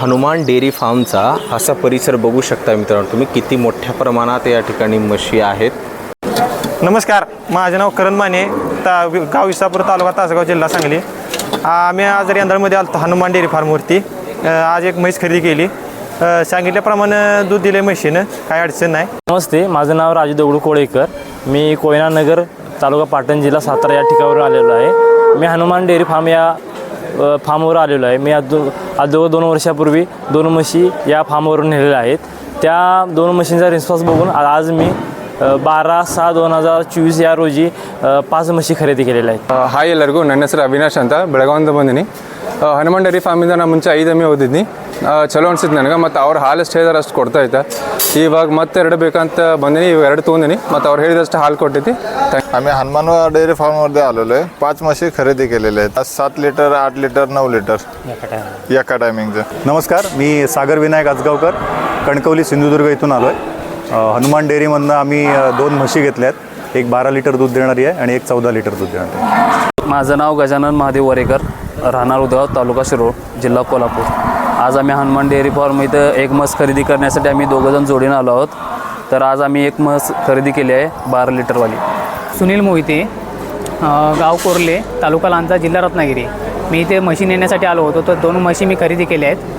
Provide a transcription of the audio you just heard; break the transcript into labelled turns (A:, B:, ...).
A: Hanuman dairy फार्मचा असा परिसर बघू शकता मित्रांनो. तुम्ही किती मोठ्या प्रमाणात या ठिकाणी म्हशी आहेत?
B: नमस्कार माझे नाव करण माने ता गाव विसापूर तालुका तासगाव जिल्हा सांगली. आम्ही आज रेंदाळमध्ये आलो हनुमान डेअरी फार्मवरती. आज एक म्हैस खरेदी केली. सांगितल्याप्रमाणे दूध दिले म्हशीनं काही अडचण नाही.
C: नमस्ते माझं नाव राजू दगडू कोळेकर. मी कोयना नगर तालुका पाटण जिल्हा सातारा या ठिकाणावर आलेलो आहे. मी हनुमान डेअरी फार्म या फार्मवर आलेलो आहे मी आज दो आज जवळ दोन वर्षापूर्वी दोन म्हशी या फार्मवरून नेलेल्या आहेत त्या दोन म्हशींचा रिस्पॉन्स बघून आ- आज मी अ, बारा सहा दोन हजार चोवीस या रोजी अ, पाच म्हशी खरेदी केलेल्या आहेत
D: ಹಾಯ್ ಎಲ್ಲರಿಗೂ ನನ್ನ ಹೆಸರು ಅವಿನಾಶ್ ಅಂತ ಬೆಳಗಾವಿಂದ ಬಂದೀನಿ ಆ, ಹನುಮಾನ್ ಡೈರಿ ಫಾರ್ಮಿಂದ ನಾನು ಮುಂಚೆ ಐದು ಎಮ್ಮೆ ಓದಿದ್ನಿ ಆ, ಚಲೋ ಅನ್ಸಿತ್ತು ನನಗೆ ಮತ್ತು ಅವ್ರು ಹಾಲು ಎಷ್ಟು ಹೇಳಿದಾರೆ ಅಷ್ಟು ಕೊಡ್ತಾ ಇದ್ದ ಇವಾಗ ಮತ್ತೆ ಎರಡು ಬೇಕಂತ ಬಂದೀನಿ ಇವಾಗ ಎರಡು ತೊಗೊಂಡಿನಿ ಮತ್ತು ಅವ್ರು ಹೇಳಿದಷ್ಟು ಹಾಲು ಕೊಟ್ಟೈತಿ ಥ್ಯಾಂಕ್
E: आम्ही हनुमान डेअरी फार्ममध्ये आलेलो आहे पाच म्हशी खरेदी केलेल्या आहेत आज सात लिटर आठ लिटर नऊ लिटर एका टायमिंगचं
F: नमस्कार मी सागर विनायक आजगावकर कणकवली सिंधुदुर्ग इथून आलो आहे हनुमान डेअरीमधनं आम्ही अ, दोन म्हशी घेतल्या आहेत एक बारा लिटर दूध देणारी आहे आणि एक चौदा लिटर दूध देणारी आहे
G: माझं नाव गजानन महादेव वरेकर राहणार उदगाव तालुका शिरोळ जिल्हा कोल्हापूर आज आम्ही हनुमान डेअरी फार्म इथं एक म्हस खरेदी करण्यासाठी आम्ही दोघंजण जोडीनं आलो आहोत. तर आज आम्ही एक म्हस खरेदी केली आहे बारा लिटरवाली.
H: सुनील मोहिते गाव कोरले तालुका लांजा जिल्हा रत्नागिरी. मी इथे म्हशी नेण्यासाठी आलो होतो तर दोन म्हशी मी खरेदी केल्या आहेत.